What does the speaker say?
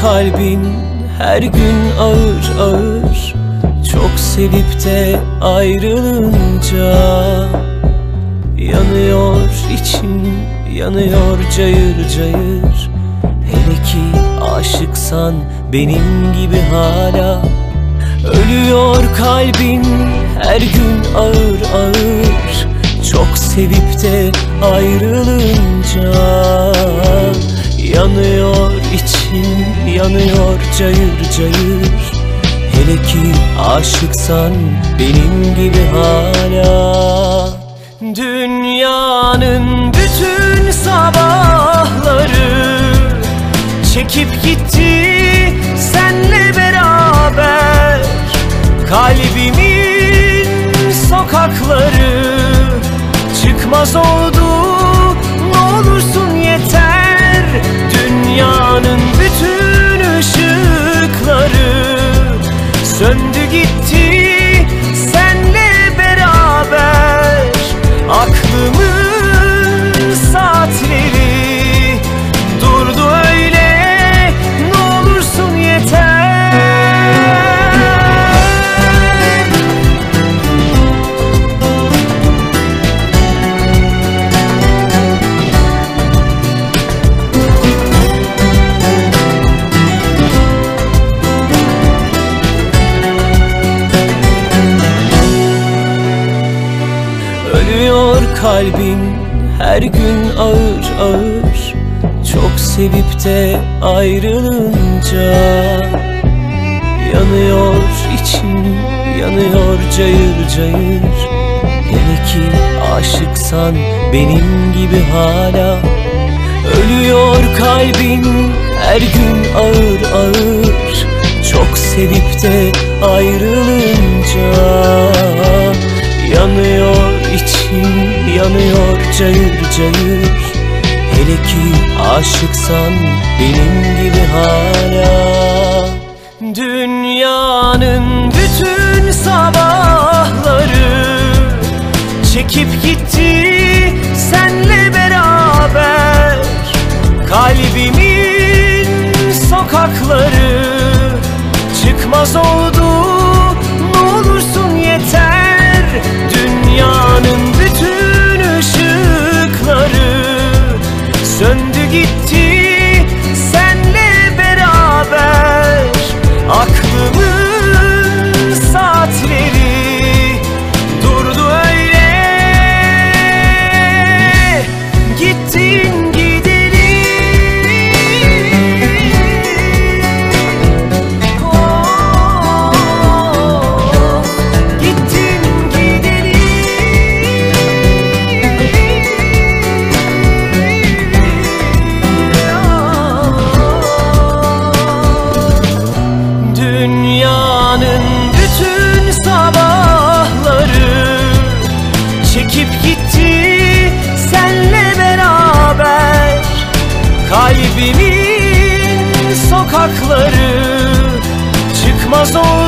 kalbin her gün ağır ağır. Çok sevip de ayrılınca Yanıyor için yanıyor cayır cayır. Hele ki aşıksan benim gibi hala. Ölüyor kalbin her gün ağır ağır. Çok sevip de ayrılınca Yanıyor için yanıyor cayır cayır. Hele ki aşıksan benim gibi hala. Dünyanın bütün sabahları Çekip gitti senle beraber. Kalbimin sokakları Çıkmaz oldu kalbin her gün ağır ağır. Çok sevip de ayrılınca Yanıyor için yanıyor cayır cayır. Hele ki aşıksan benim gibi hala. Ölüyor kalbin her gün ağır ağır. Çok sevip de ayrılınca Yanıyor için yanıyor cayır cayır. Hele ki aşıksan benim gibi hala. Dünyanın bütün sabahları Çekip gitti senle beraber. Kalbimin sokakları Çıkmaz oldu Çekip gitti senle beraber. Kalbimin sokakları Çıkmaz oldu